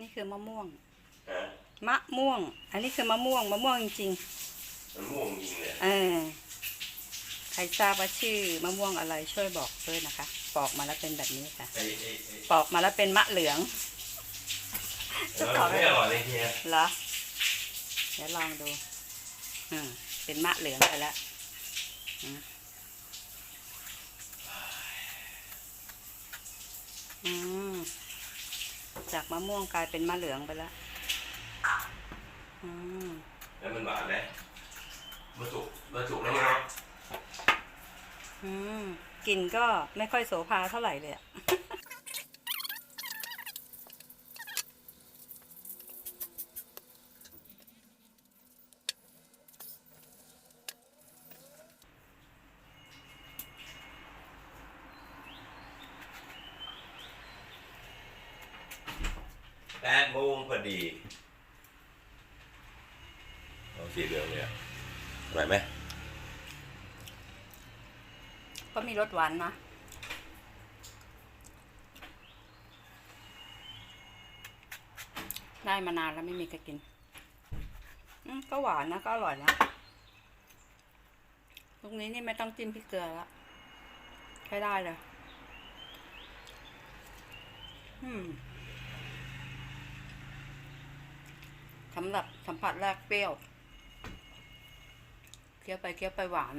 นี่คือมะม่วง ฮะมะม่วง อันนี้คือมะม่วง มะม่วงจริงมันม่วงจริงเลยๆเออใครทราบว่าชื่อมะม่วงอะไรช่วยบอกด้วยนะคะ ปอกมาแล้วเป็นแบบนี้ค่ะ ไอ้ไอ้ไอ้ปอกมาแล้วเป็นมะเหลืองจะตอบไม่ไม่อร่อยเลยเฮียเหรอ เดี๋ยวลองดู อืม เป็นมะเหลืองไปแล้วอืมอืม จากมะม่วงกลายเป็นมะเหลืองไปแล้วอืมแล้วมันหวานไหมมาสุกมาสุกแล้วมั้งอืมกลิ่นก็ไม่ค่อยโสภาเท่าไหร่เลยอะ แปดโมงพอดีเอาสีเหลืองเลยอะอร่อยไหมก็มีรสหวานนะได้มานานแล้วไม่มีใครกิน อืมก็หวานนะ ก็อร่อยนะตรงนี้นี่ไม่ต้องจิ้มพริกเกลือแล้วใช้ได้เลย อืมสำหรับสัมผัสแรกเปรี้ยว เคี้ยวไปเคี้ยวไปหวาน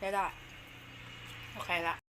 ได้ได้ โอเคละ